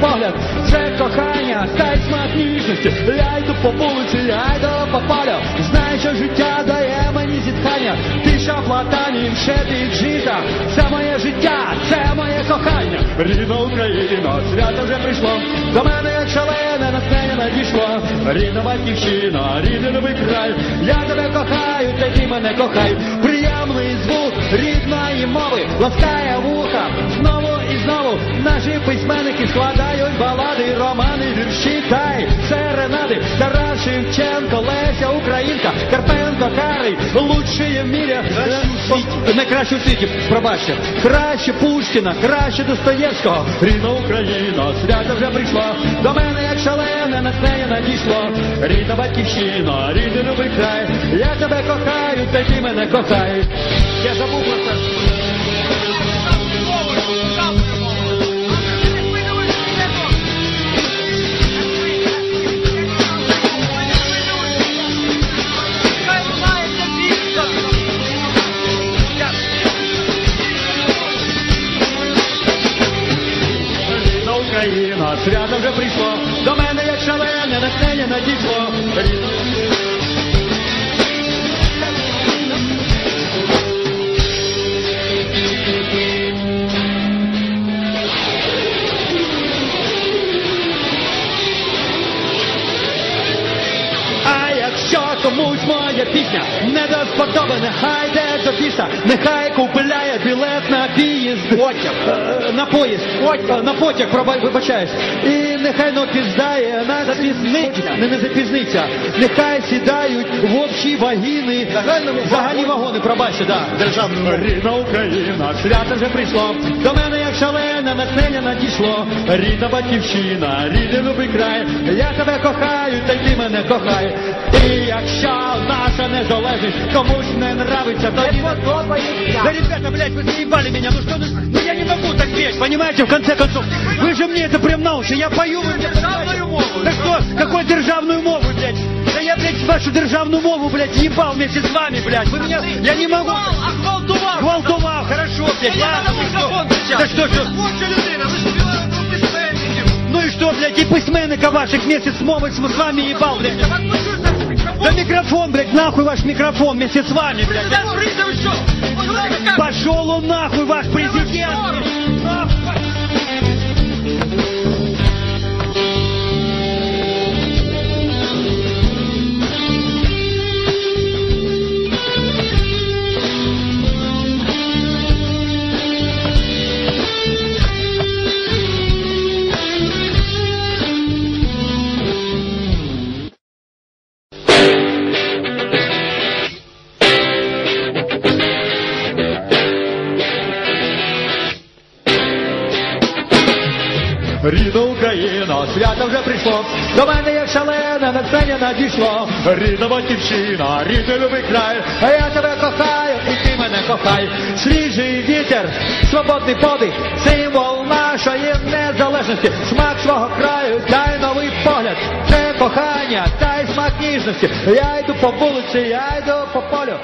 погляд, це кохання, та й смак ніжності. Я йду по вулиці, я йду по полю. Знаю, що життя дає мені зітхання. Тиша платанів, ще від жита. Це моє життя, це моє кохання. Рідна Україна, свято вже прийшло. До мене як шалене натхнення надійшло. Рідна батьківщина, рідний новий край. Я тебе кохаю, ти мене кохай. Приємний звук рідної мови ласкає вуха. Наші письменники складають балади, романи, вірші та й серенади. Тарас Шевченко, Леся Українка, Карпенко, Карий, лучший в мірі. Е, Найкраще у світі, пробачте. Краще Пушкіна, краще Достоєвського. Рідна Україна, свято вже прийшло. До мене як шалене натхнення надійшло. Рідна батьківщина, рідний новий край. Я тебе кохаю, та ти мене кохай. Я забув про це. Україна, свято вже прийшло. До мене як шалене натхнення надійшло. Комусь моя пісня не до вподоби, нехай йде до біса, нехай купляє білет на поїзд. Потяг. Е, На поїзд. Е, На потяг, вибачаюсь. І нехай не опіздає на запізниться, не, не запізниться. Нехай сідають в общі вагіни. Загальні вагони, пробачте, да. Державна Рідна Україна, свято вже прийшло. До мене як шалене натхнення надійшло. Рідна батьківщина, рідний любий край. Я тебе кохаю, та й ти мене кохай. І якщо наша незалежність комусь не нравится, то не Да, ребята, блядь, вы заебали меня, ну что, ну, ну я не могу так петь, понимаете, в конце концов. Вы же мне это прям на уши, я пою, вы мне державную мову. Да что, какой державную мову, блядь? Да я, блядь, вашу державную мову, блядь, ебал вместе с вами, блядь. Вы меня, я не могу. А гвалтував! Гвалтовал, хорошо, блядь, Я ладно, на ну что? мікрофон кричав. Да что, что? Творча людина, ви ж співали про письменників. Ну и что, блядь, и письменника ваших вместе с мовой с вами ебал, блядь. Да микрофон, блядь, нахуй ваш микрофон вместе с вами, блядь. Пошел он нахуй, ваш президент! Нахуй! Рідна Україна, свято вже прийшло, до мене як шалене натхнення надійшло. Рідна батьківщина, рідний любий край, а я тебе кохаю, і ти мене кохай. Свіжий вітер, свободний подих, символ нашої незалежності, смак свого краю, та й новий погляд. Це кохання, та й смак ніжності. Я йду по вулиці, я йду по полю.